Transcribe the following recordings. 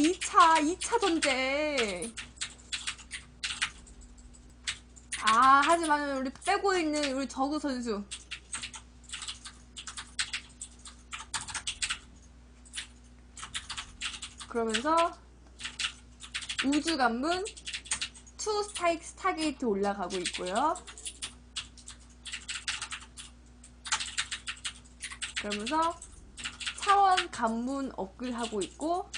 2차, 2차 전쟁. 아, 하지만 우리 빼고 있는 우리 저그 선수. 그러면서 우주 관문 투 스타이크 스타게이트 올라가고 있고요. 그러면서 차원 관문 업글 하고 있고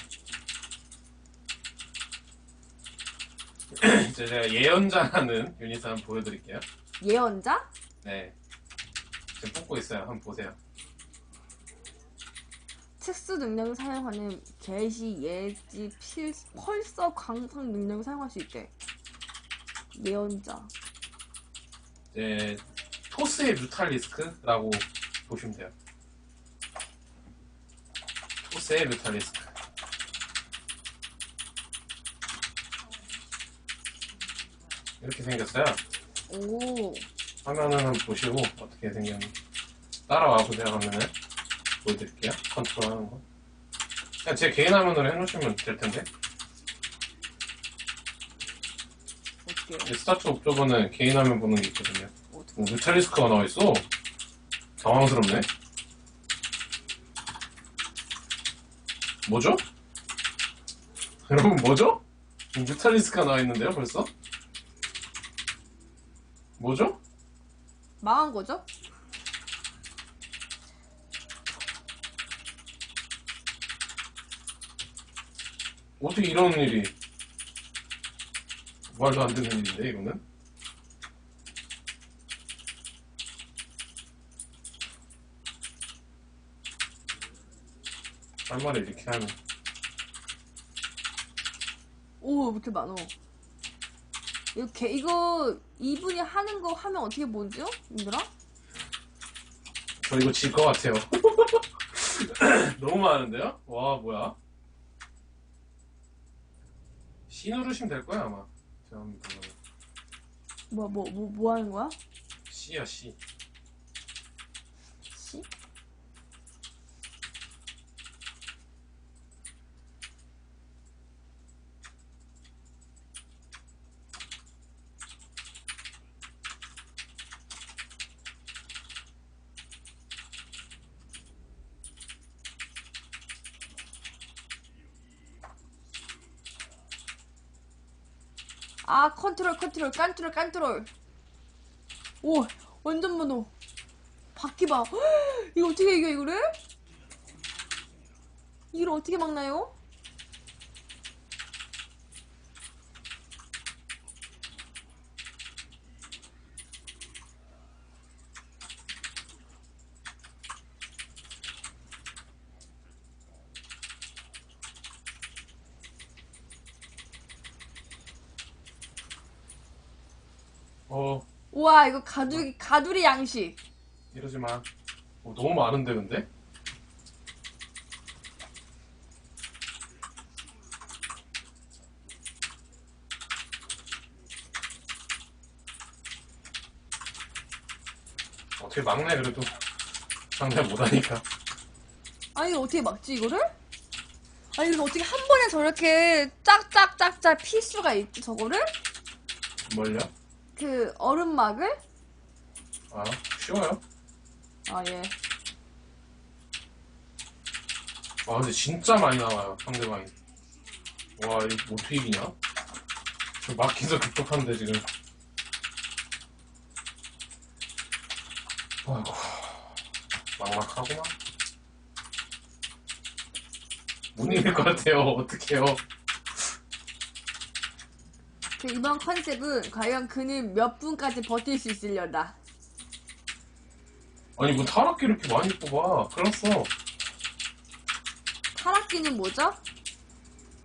이제 제가 예언자라는 유닛을 한번 보여드릴게요. 예언자? 네. 지금 뽑고 있어요. 한번 보세요. 특수 능력을 사용하는 개시, 예지, 필, 펄서, 광석 능력을 사용할 수 있대. 예언자. 이제 토스의 뮤탈리스크라고 보시면 돼요. 토스의 뮤탈리스크. 이렇게 생겼어요. 오, 화면을 한번 보시고 어떻게 생겼는지 따라와 보세요 화면을 보여드릴게요 컨트롤 하는 거 그냥 제 개인 화면으로 해놓으시면 될 텐데 스타트 옵저버는 개인 화면 보는 게 있거든요 어떡해. 오, 뮤탈리스크가 나와 있어 당황스럽네 뭐죠? 여러분 뭐죠? 뮤탈리스크가 나와 있는데요 벌써? 뭐죠? 망한 거죠? 어떻게 이런 일이 말도 안 되는 일인데 이거는 할 말을 이렇게 하면 오, 왜 이렇게 많어? 이거, 개, 이거, 이분이 하는 거 하면 어떻게 보죠? 얘들아? 저 이거 질 것 같아요 너무 많은데요? 와 뭐야 C 누르시면 될 거야 아마 제가 한번 보면 뭐, 뭐, 뭐, 뭐 하는 거야? C야 C 아 컨트롤 컨트롤 깐트롤 깐트롤 오 완전 많어 바퀴 봐 헉, 이거 어떻게 이겨 이거를? 이걸 어떻게 막나요? 어 우와 이거 가두리 가두리 양식 이러지 마 어, 너무 많은데 근데 어떻게 막네 그래도 상대 못하니까 아니 이거 어떻게 막지 이거를? 아니 이거 어떻게 한 번에 저렇게 짝짝짝짝 필 수가 있지 저거를? 뭘요? 그 얼음막을? 아 쉬워요. 아 예. 와 근데 진짜 많이 나와요 상대방이. 와 이거 어떻게 이기냐? 저 막기도 급급한데 지금. 아이고 막막하구만. 못 이길 것 같아요. 어떡해요. 그 이번 컨셉은 과연 그는 몇 분까지 버틸 수 있으려나? 아니 뭐 타락기 이렇게 많이 뽑아. 클났어. 타락기는 뭐죠?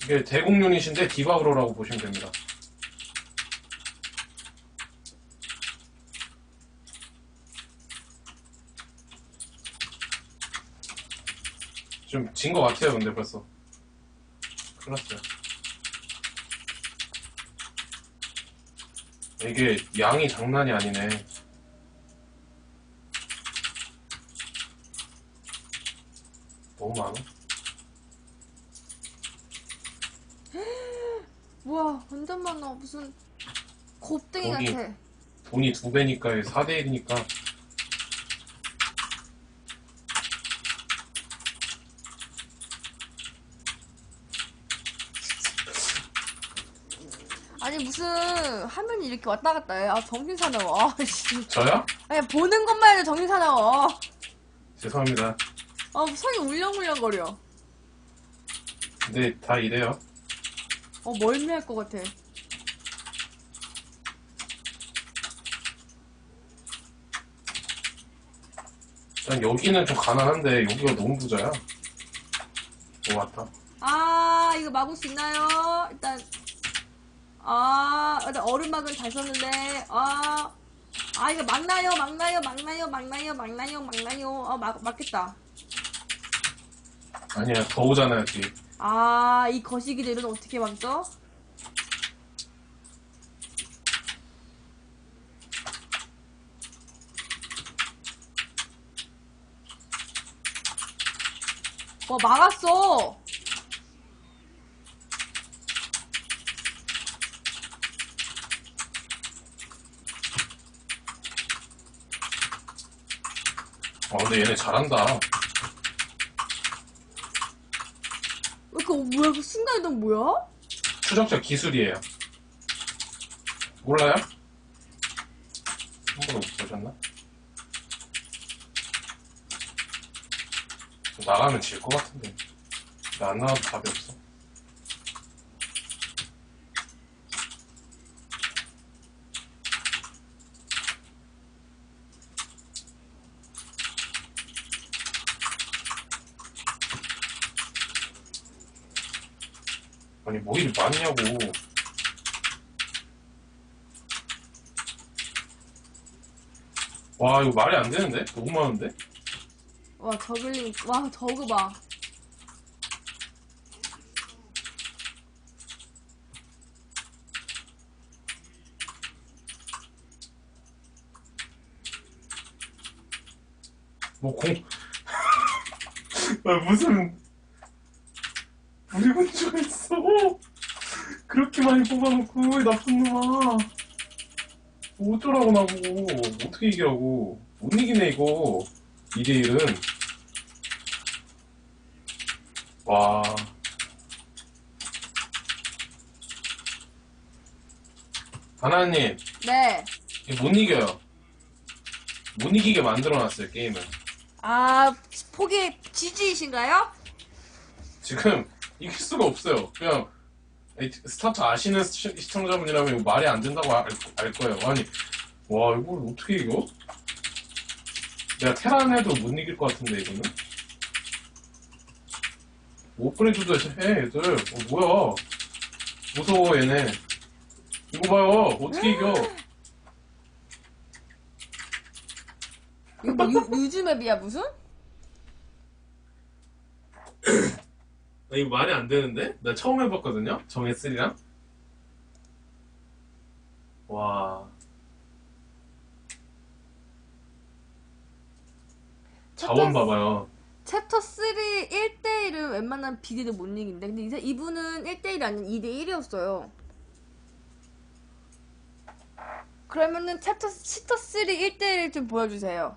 이게 대공 유닛인데 디바브로라고 보시면 됩니다. 좀 진 것 같아요 근데 벌써. 클났어요 이게 양이 장난이 아니네 너무 많아 우와, 완전 많아. 무슨 곱등이 거기. 같아. 돈이 두 배니까 4대 1이니까 아니, 무슨 화면이 이렇게 왔다 갔다 해. 아, 정신 사나워. 아, 씨. 저요? 아니, 보는 것만 해도 정신 사나워. 죄송합니다. 아, 성이 울렁울렁거려. 근데 다 이래요. 어, 멀미할 것 같아. 일단 여기는 좀 가난한데 여기가 너무 부자야. 오 왔다. 아, 이거 막을 수 있나요? 일단, 아, 일단 얼음막은 잘 썼는데, 아, 아, 이거 막나요, 막나요, 막나요, 막나요, 막나요, 막나요. 아, 막, 막겠다. 아니야 더 오잖아요 뒤. 아, 이 거시기들은 어떻게 막죠? 와, 막았어! 어 근데 얘네 잘한다. 왜 그, 뭐야, 그 순간이동 뭐야? 추적자 기술이에요. 몰라요? 한 번도 못 보셨나? 나가면 질 것 같은데. 근데 안 나와도 답이 없어. 뭐 이리 많냐고. 와 이거 말이 안 되는데? 너무 많은데? 와, 저글링, 와, 저거 봐. 뭐 공... 아, 무슨 있어 그렇게 많이 뽑아놓고 왜 나쁜 놈아? 뭐 어쩌라고 나보고. 어떻게 이기라고. 못 이기네 이거. 2대1은. 와. 하나님. 네. 못 이겨요. 못 이기게 만들어놨어요 게임을. 아, 포기, 지지이신가요? 지금 이길 수가 없어요. 그냥 이 스타트 아시는 시- 시청자분이라면 이거 말이 안 된다고 알, 알 거예요. 아니 와 이걸 어떻게 이겨? 내가 테란 해도 못 이길 것 같은데 이거는 오프레드도 해 애들 어, 뭐야 무서워 얘네 이거 봐요 어떻게 이겨 이거 뭐 유, 유즈 맵이야, 무슨? 이거 말이 안 되는데? 나 처음 해봤거든요? 정했으리랑? 와. 자원 봐봐요. 챕터 3 1대1은 웬만한 비디도 못 이긴데 근데 이제 이분은 1대1이 아닌 2대1이었어요 그러면은 챕터, 챕터 3 1대1 좀 보여주세요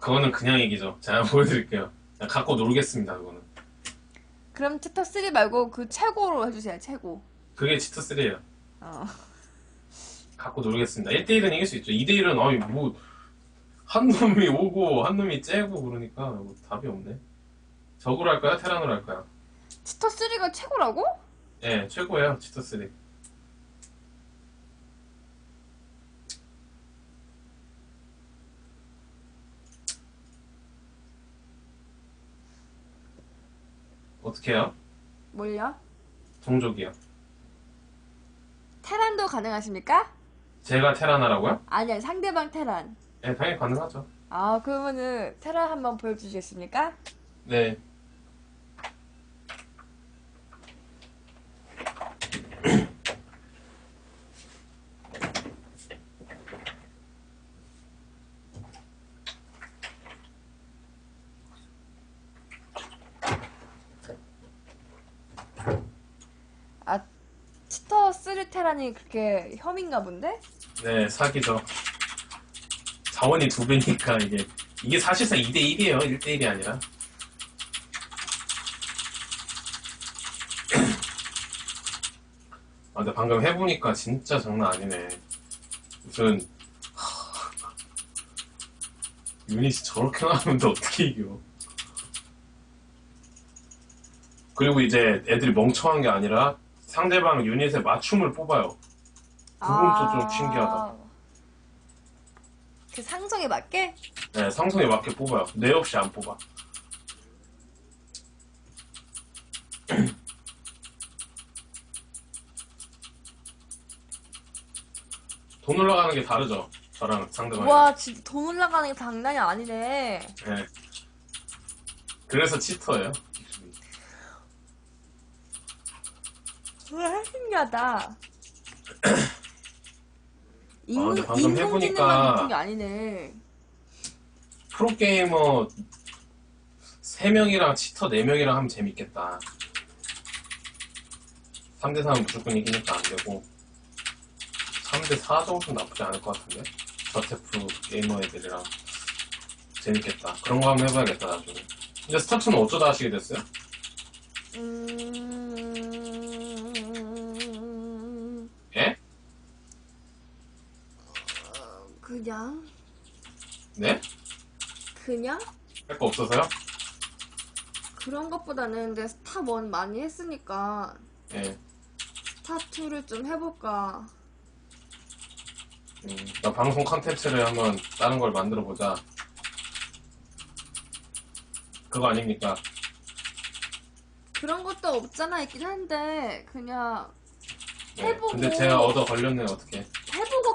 그거는 그냥 이기죠. 제가 보여드릴게요. 그냥 갖고 놀겠습니다, 그거는. 그럼 챕터 3 말고 그 최고로 해주세요 최고 그게 치트3예요. 어. 갖고 놀겠습니다. 1대1은 이길 수 있죠. 2대1은, 어이, 뭐, 한 놈이 오고, 한 놈이 째고, 그러니까, 뭐 답이 없네. 적으로 할까요? 테란으로 할까요? 챕터 3가 최고라고? 예, 최고예요, 치트3. 어떻게 해요? 뭘요? 종족이요. 테란도 가능하십니까? 제가 테란하라고요? 아니야 상대방 테란 예, 당연히 가능하죠. 아 그러면은 테란 한번 보여주시겠습니까? 네. 아 치터 치터 테란이 그렇게 혐인가 본데? 네, 사기죠. 자원이 두 배니까 이게 이게 사실상 2대 1이에요. 1대 1이 아니라. 아, 근데 방금 해보니까 진짜 장난 아니네. 무슨 하, 유닛이 저렇게 나오는데 어떻게 이겨? 그리고 이제 애들이 멍청한 게 아니라 상대방 유닛에 맞춤을 뽑아요. 그건 또좀 신기하다. 그 상성에 맞게? 네, 상성에 맞게 뽑아요. 내 없이 안 뽑아. 돈 올라가는 게 다르죠. 저랑 상대방이. 와, 진짜 돈 올라가는 게 장난이 아니네. 네. 그래서 치터예요. 와, 신기하다. 인문, 근데 방금 인공지능만 해보니까 높은 게 아니네. 프로게이머 3명이랑 치터 4명이랑 하면 재밌겠다. 3대3은 무조건 이기니까 안 되고 3대4 정도는 나쁘지 않을 것 같은데 저테프 게이머 애들이랑 재밌겠다. 그런 거 한번 해봐야겠다 나중에. 근데 스타트는 어쩌다 하시게 됐어요? 음... 예? 그냥, 네? 그냥? 할 거 없어서요? 그런 것보다는 근데 스타 1 많이 했으니까 예. 스타 2를 좀 해볼까. 음, 나 방송 컨텐츠를 한번 다른 걸 만들어 보자. 그거 아닙니까? 그런 것도 없잖아 있긴 한데 그냥 네. 해보고. 근데 제가 얻어 걸렸네요 어떻게?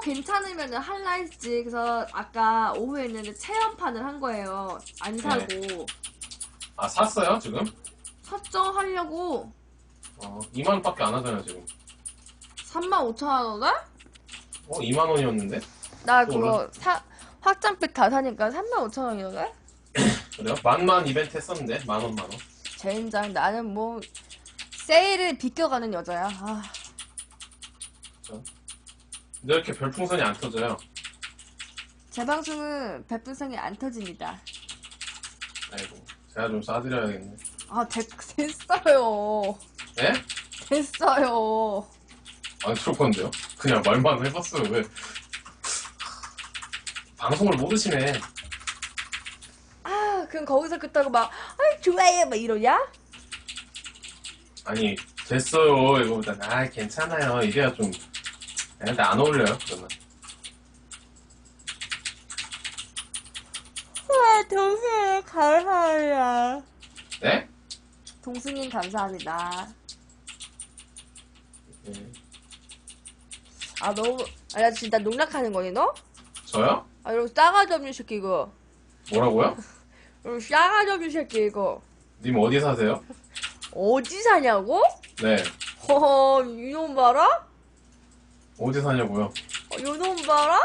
괜찮으면 할라 했지. 그래서 아까 오후에 있는데 체험판을 한 거예요. 안 사고. 아 샀어요 지금? 설정하려고 어 2만 원밖에 안 하잖아요 지금. 35,000원인가? 어 2만 원이었는데? 나 또 그거 사, 확장팩 다 사니까 35,000원이었네? 그래요? 만만 이벤트 했었는데 만 원, 만 원. 젠장 나는 뭐 세일을 비껴가는 여자야. 아, 근데 이렇게 별풍선이 안 터져요. 제 방송은 별풍선이 안 터집니다. 아이고 제가 좀 싸드려야겠네. 아 됐, 됐어요. 예? 됐어요. 안 들을 건데요? 그냥 말만 해봤어요 왜? 방송을 모르시네. 아 그럼 거기서 그따고 막 아, 좋아요 막 이러냐? 아니 됐어요 이거보다 아 괜찮아요 이래야 좀 근데 안 어울려요 그러면. 아 동생 감사합니다. 네? 동승님 감사합니다. 네. 아 너무 아나 진짜 농락하는 거니 너? 저요? 아 이런 싸가지 없는 새끼 이거. 뭐라고요? 이런 싸가지 없는 새끼 이거. 님 어디 사세요? 어디 사냐고? 네 허허 이놈 봐라? 어디 사냐고요? 어, 이놈 봐라?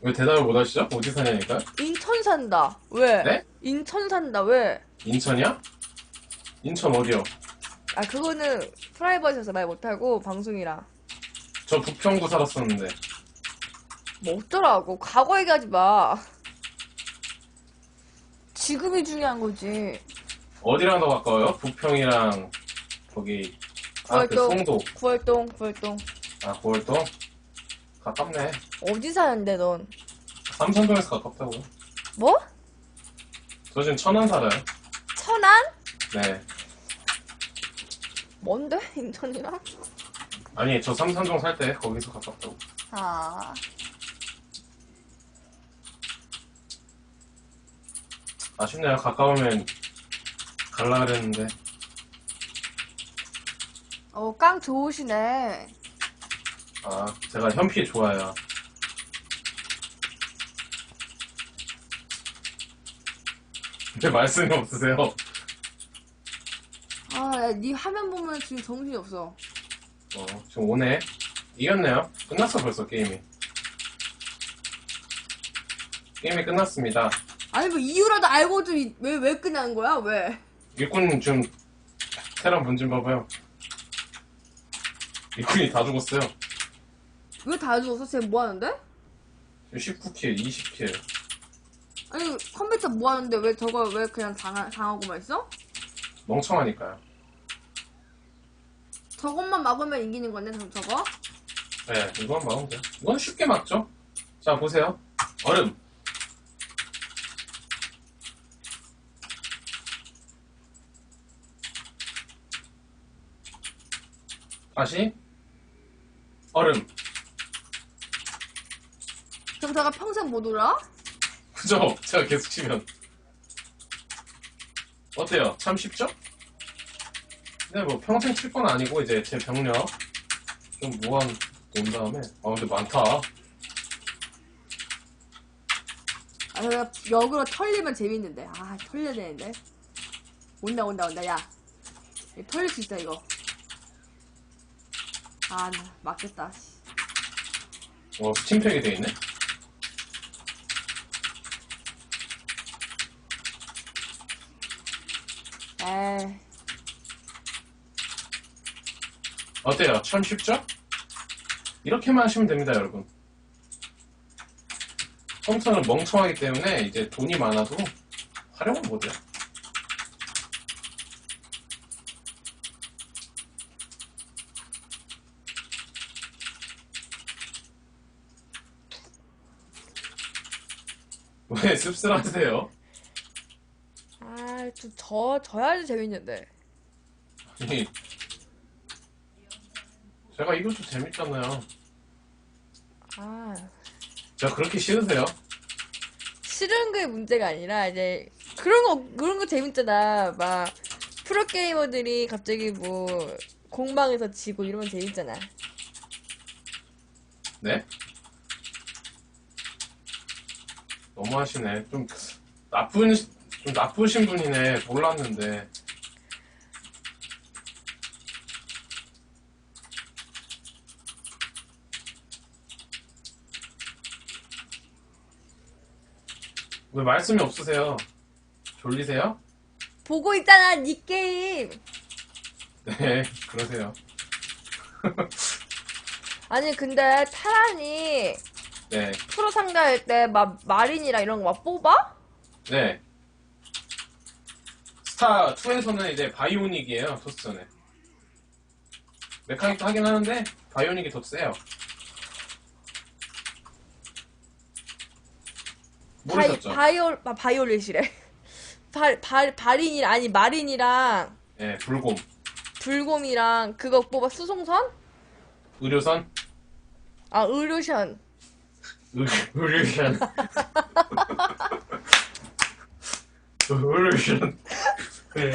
왜 대답을 못 하시죠? 어디 사냐니까? 인천 산다. 왜? 네? 인천 산다. 왜? 인천이야? 인천 어디요? 아 그거는 프라이버시에서 말 못하고 방송이랑 저 부평구 살았었는데 뭐 어쩌라고 과거 얘기하지 마. 지금이 중요한 거지. 어디랑 더 가까워요? 부평이랑 거기 아 그 구월동. 송도 구월동 구월동 아 고월동 가깝네 어디 사는데 넌? 삼성동에서 가깝다고 뭐? 저 지금 천안 살아요 천안? 네 뭔데 인천이랑? 아니 저 삼산동 살 때 거기서 가깝다고 아 아쉽네요 가까우면 갈라 그랬는데 어, 깡 좋으시네. 아 제가 현피 좋아해요 왜 말씀이 없으세요? 아, 야, 네 화면 보면 지금 정신이 없어. 어, 지금 오네. 이겼네요. 끝났어, 벌써, 게임이. 게임이 끝났습니다. 아니 뭐 이유라도 알고도 왜왜 끝나는 거야? 왜? 일꾼 좀 테란 본진 봐봐요. 일꾼이 다 죽었어요. 왜 다 죽었어? 쟤 뭐 하는데? 19킬, 20킬. 아니 컴퓨터 뭐 하는데 왜 저거 왜 그냥 당하, 당하고만 있어? 멍청하니까요. 저것만 막으면 이기는 건데 저- 저거? 네, 이건 막으면 돼요. 이건 쉽게 막죠. 자, 보세요. 얼음. 다시. 얼음. 그럼 저가 평생 못 울어? 그죠? 제가 계속 치면. 어때요? 참 쉽죠? 근데 뭐 평생 칠 건 아니고 이제 제 병력 좀 모아 놓은 다음에 아 근데 많다. 아 내가 역으로 털리면 재밌는데 아 털려야 되는데 온다 온다 온다 야 털릴 수 있다 이거 아나 맞겠다 씨. 어, 스팀팩이 돼 있네. 에이 어때요? 참 쉽죠? 이렇게만 하시면 됩니다, 여러분. 컴퓨터는 멍청하기 때문에 이제 돈이 많아도 활용을 못해요. 왜 씁쓸하세요? 아 좀 저 져야지 재밌는데 아니, 제가 이것도 재밌잖아요. 아 제가 그렇게 싫으세요? 싫은 게 문제가 아니라 이제 그런 거 그런 거 재밌잖아 막 프로게이머들이 갑자기 뭐 공방에서 지고 이러면 재밌잖아 네? 너무하시네. 좀 나쁜 좀 나쁘신 분이네. 몰랐는데. 왜 말씀이 없으세요? 졸리세요? 보고 있잖아 니 게임 네, 그러세요. 아니 근데 타란이 네, 프로 상대할 때 막 마린이랑 이런 거 막 뽑아? 네. 스타 2에서는 이제 바이오닉이에요, 토스전에. 메카닉도 하긴 하는데, 바이오닉이 더 세요. 모르셨죠? 바이, 바이올 아, 바이올렛이래 바, 바, 바린이랑 아니 마린이랑 네, 불곰. 불곰이랑 그거 뽑아 수송선? 의료선? 아 의료션 의, 의료션. 의료션. 네,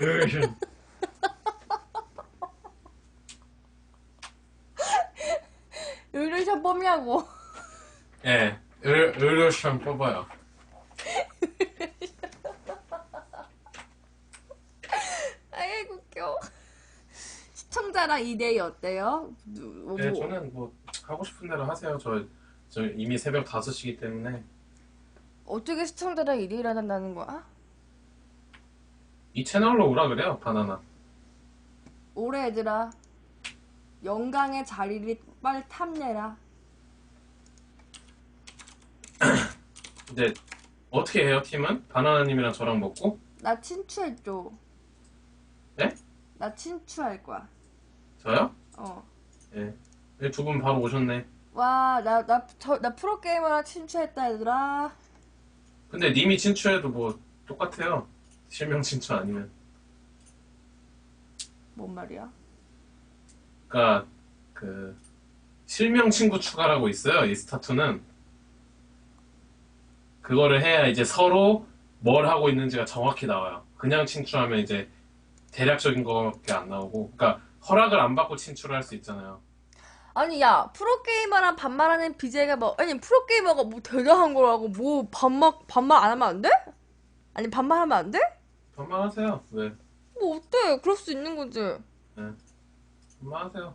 의료션. 의료션 뽑냐고 네, 의, 의료션 뽑아요. 아이고 웃겨 시청자랑 2대2 어때요? 누- 뭐, 네, 저는 뭐, 하고 싶은 대로 하세요. 저, 저 이미 새벽 5시기 때문에. 어떻게 시청자랑 2대1 한다는 거야? 이 채널로 오라 그래요, 바나나. 올해 얘들아 영광의 자리를 빨리 탐내라 이제 어떻게 해요, 팀은? 바나나님이랑 저랑 먹고? 나 친추해줘 네? 나 친추할 거야 저요? 어 네. 두 분 바로 오셨네. 와, 나, 나, 저, 나 프로게이머랑 친추했다, 얘들아. 근데 님이 친추해도 뭐 똑같아요. 실명 친추 아니면. 뭔 말이야? 그니까, 그, 실명 친구 추가라고 있어요, 이 스타투는. 그거를 해야 이제 서로 뭘 하고 있는지가 정확히 나와요. 그냥 친추하면 이제 대략적인 거밖에 안 나오고. 그니까, 허락을 안 받고 친추를 할수 있잖아요. 아니, 야, 프로게이머랑 반말하는 BJ가 뭐, 아니, 프로게이머가 뭐 대단한 거라고, 뭐, 반말, 반말 안 하면 안 돼? 아니, 반말하면 안 돼? 반말하세요. 왜? 뭐, 어때? 그럴 수 있는 거지. 반말하세요.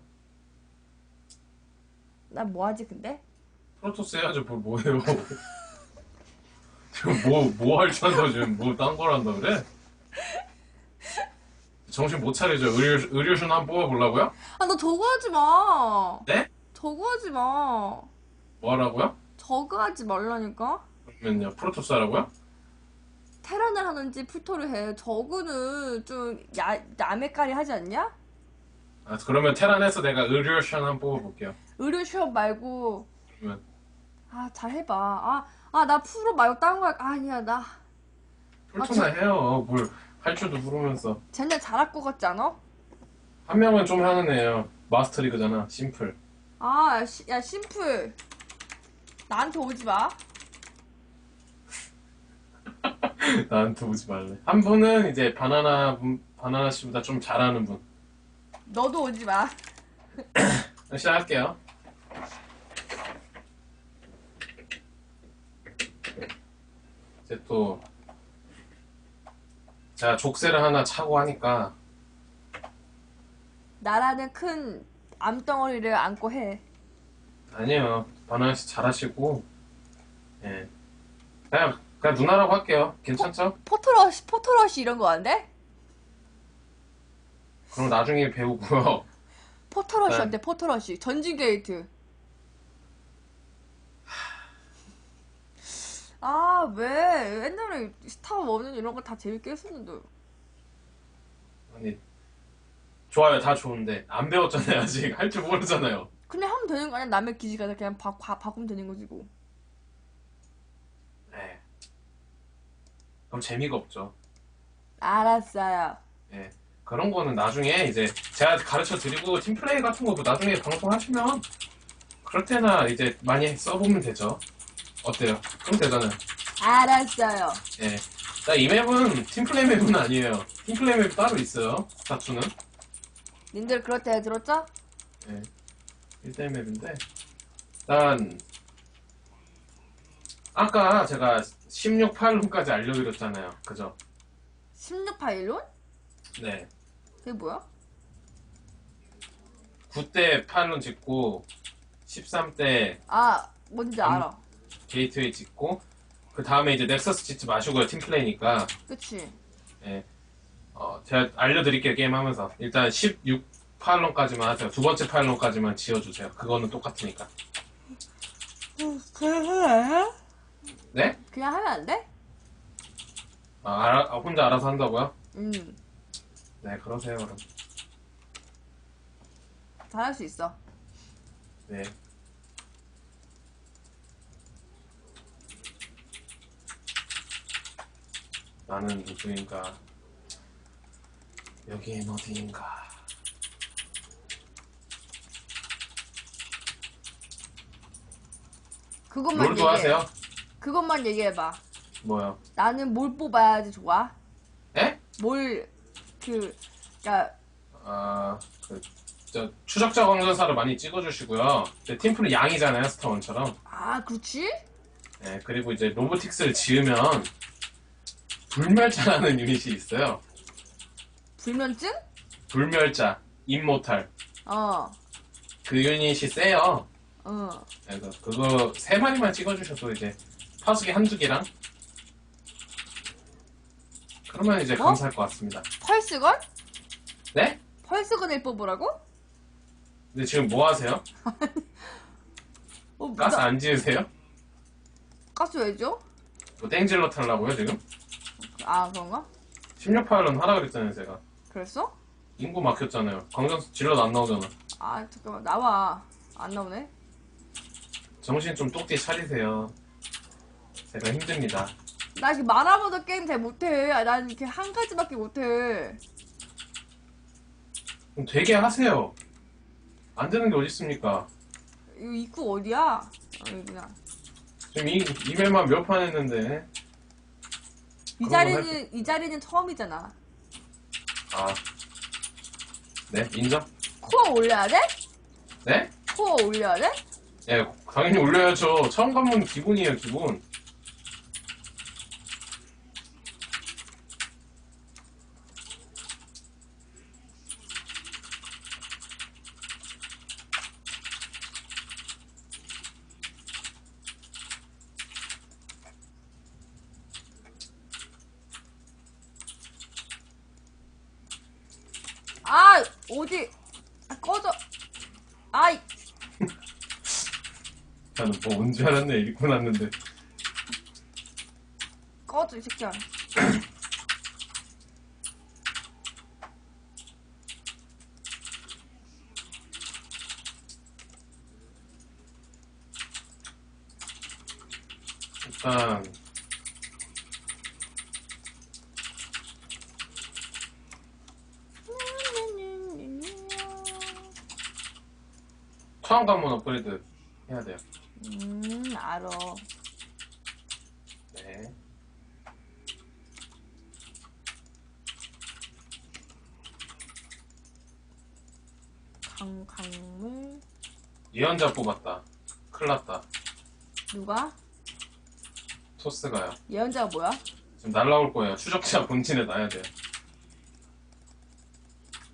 나 뭐 하지, 근데? 프로토스 해야죠, 뭘 뭐해요. 지금 뭐, 뭐 할 줄 안다, 지금. 뭐 딴 걸 한다 그래? 정신 못 차리죠? 의료, 의료신 한번 뽑아보려고요? 아, 너 저거 하지 마. 네? 저거 하지 마. 뭐 하라고요? 저거 하지 말라니까. 그러면요, 프로토스 하라고요? 테란을 하는지 풀토를 해. 저거는 좀 야, 야매까리 하지 않냐? 아, 그러면 테란에서 내가 의료신 한번 뽑아볼게요. 의료 시험 말고. 그러면 아, 잘 해봐. 아, 아, 나 프로 말고 딴 거야. 아니야, 나. 프로토스나 해요. 뭘 할 줄도 모르면서. 쟤네 잘할 것 같지 않아? 한 명은 좀 하는 애예요. 마스터 리그잖아. 심플. 아, 야, 시- 야, 심플. 나한테 오지 마. 나한테 오지 말래. 한 분은 이제 바나나 분- 바나나 씨보다 좀 잘하는 분. 너도 오지 마. 시작할게요. 이제 또 제가 족쇄를 하나 차고 하니까 나라는 큰 암덩어리를 안고 해. 아니에요. 바나나 씨 잘하시고 예 그냥 그냥 누나라고 할게요. 괜찮죠? 포토러시, 포토러시 이런 거 안 돼? 그럼 나중에 배우고요. 포토러시 네. 포토러시. 전진 게이트. 아, 왜? 옛날에 스타 워는 이런 거 다 재밌게 했었는데. 아니 좋아요. 다 좋은데 안 배웠잖아요. 아직 할 줄 모르잖아요. 그냥 하면 되는 거 아니야? 남의 기지 가서 그냥 바, 바, 바꾸면 되는 거지, 뭐. 네. 그럼 재미가 없죠. 알았어요. 예. 그런 거는 나중에 이제 제가 가르쳐 드리고 팀플레이 같은 거뭐 나중에 방송하시면 그럴 때나 이제 많이 써보면 되죠. 어때요? 그럼 되잖아요. 알았어요. 예. 자, 이 맵은 팀플레이 맵은 아니에요. 팀플레이 맵 따로 있어요. 스타투는. 님들 그렇대 들었죠? 예. 1대1 맵인데. 일단, 아까 제가 16 파일론까지 알려드렸잖아요. 그죠? 16파일론? 네. 그게 뭐야? 9대 파일론 짓고, 13대 아, 뭔지 음. 알아. 게이트웨이 짓고 그 다음에 이제 넥서스 짓지 마시고요 팀 플레이니까 그치? 어, 제가 알려드릴게요 게임 하면서 일단 16 파일론까지만 하세요 두 번째 파일론까지만 지어주세요 그거는 똑같으니까? 네? 그냥 하면 안 돼? 아, 알아- 아, 혼자 알아서 한다고요? 응. 네 그러세요 그럼 잘할 수 있어. 네 나는 누구인가 여기엔 어디인가 그것만 롤도 얘기해. 하세요? 그것만 얘기해봐. 뭐요? 나는 뭘 뽑아야지 좋아? 에? 뭘, 그, 야, 아, 그, 저, 추적자 광전사를 많이 찍어주시고요. 이제 팀플은 양이잖아요, 스타원처럼. 아, 그렇지? 예, 그리고 이제 로보틱스를 지으면, 불멸자라는 유닛이 있어요. 불면증? 불멸자, 임모탈. 어, 그 유닛이 세요. 어. 그래서 그거 세 마리만 찍어주셔도 이제, 파수기 한두 개랑, 그러면 이제 뭐? 감사할 것 같습니다. 펄스건? 네? 펄스건을 뽑으라고? 근데 지금 뭐 하세요? 어, 가스 나- 안 지으세요? 가스 왜 줘? 뭐 땡질러 타려고요, 지금? 아, 그런가? 16파일은 하라 그랬잖아요, 제가. 그랬어? 인구 막혔잖아요. 광전 질러도 안 나오잖아. 아, 잠깐만, 나와. 안 나오네? 정신 좀 똑띠 차리세요. 제가 힘듭니다. 나 이렇게 만화보다 게임 잘 못해. 아, 난 이렇게 한 가지밖에 못해. 그럼 되게 하세요. 안 되는 게 어딨습니까? 이거 입구 어디야? 아, 여기구나. 지금 이, 이메일만 몇 판 했는데. 이 자리는, 이 자리는 처음이잖아. 아. 네, 인정? 코어 올려야 돼? 네? 코어 올려야 돼? 예, 당연히 올려야죠. 처음 가면 기본이에요, 기본. 어디? 아, 꺼져. 아이, 나는 뭐 온 줄 알았네 읽고 났는데 꺼져, 이 새끼야. 일단 처음 관문 업그레이드 해야 돼요 음, 알어. 네 강, 강물. 예언자 뽑았다 큰일 났다 누가? 토스가요 예언자가 뭐야? 지금 날라올 거예요 추적자 본진에 놔야 돼요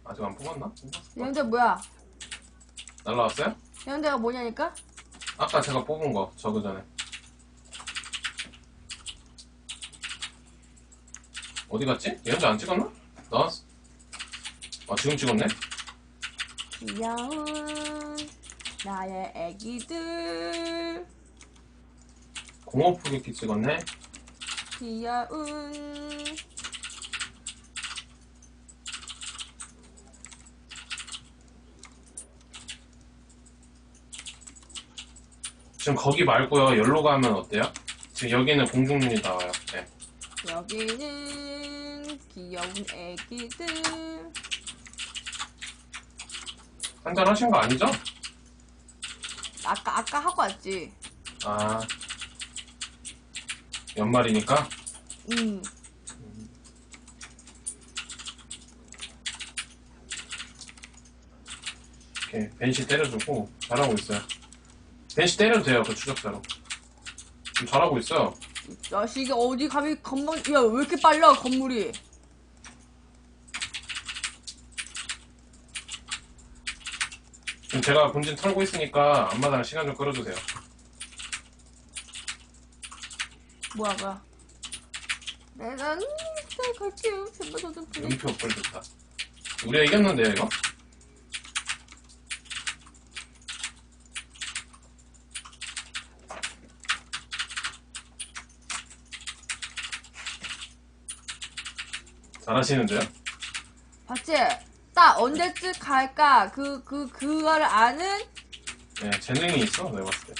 아직 안 뽑았나? 예언자 뭐야? 날라왔어요? 예언자가 뭐냐니까? 아까 제가 뽑은 거 저그 전에 어디 갔지? 예언자 안 찍었나? 나왔어 아 지금 찍었네? 귀여운 나의 애기들. 공업 포격기 찍었네 귀여운. 지금 거기 말고요 열로 가면 어때요? 지금 여기는 공중눈이 나와요 네. 여기는 귀여운 애기들. 한잔 하신 거 아니죠? 아까, 아까 하고 왔지? 아 연말이니까. 응. 이렇게 벤시 때려주고 잘하고 있어요. 벤시 때려도 돼요 그 추적자로. 지금 잘하고 있어요 야식이 어디 감히 건물, 야, 왜 이렇게 빨라, 건물이? 지금 제가 본진 털고 있으니까 앞마당 시간 좀 끌어주세요 뭐야, 뭐야. 내가, 음, 잘 갈게요. 제발 저좀 부리 음표 업그레이드다 우리가 이겼는데요 이거? 잘하시는데요? 봤지? 딱 언제쯤 갈까? 그, 그, 그거를 아는 네, 재능이 있어 내가 봤을 때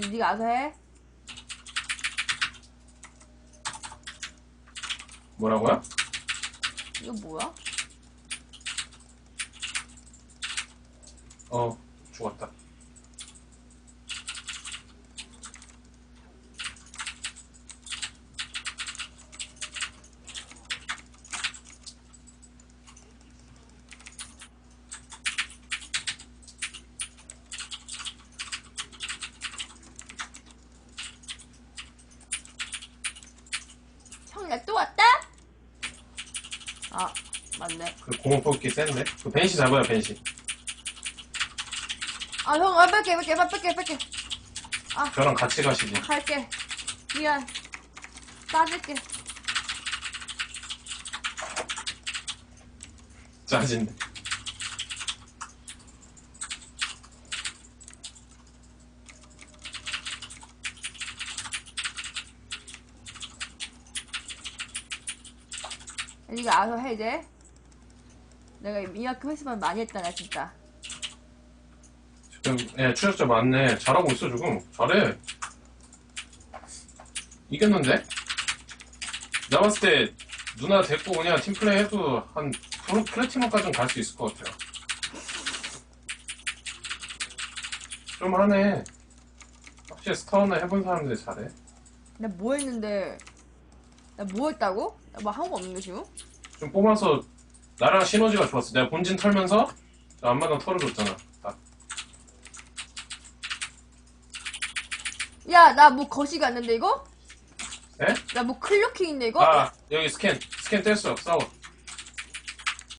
네가 알아서 해. 뭐라고요? 이거 뭐야? 어 죽었다 형, 나 또 왔다? 아, 맞네. 뽑기 센데? 그 벤시 잡아요 벤시 아, 형, 아, 뺄게, 뺄게, 뺄게, 뺄게, 뺄게. 저랑 같이 가시지 갈게. 미안. 따질게. 짜진데 네가 알아서 해, 이제. 내가 이만큼 했으면 많이 했다, 나 진짜. 지금 예 추적자 맞네 잘하고 있어 지금 잘해 이겼는데? 내가 봤을 때 누나 데리고 그냥 팀플레이 해도 한 프로 플래티넘까지는 갈 수 있을 것 같아요 좀 하네 확실히 스타원을 해본 사람들이 잘해 나 뭐 했는데, 나 뭐 했다고? 나 뭐 한 거 없는데, 지금? 좀 뽑아서 나랑 시너지가 좋았어 내가 본진 털면서 앞마당 털어줬잖아 딱 야, 나 뭐 거시기 왔는데, 이거? 에? 나 뭐 클로킹인데, 이거? 아 여기 스캔 스캔 뗐어 싸워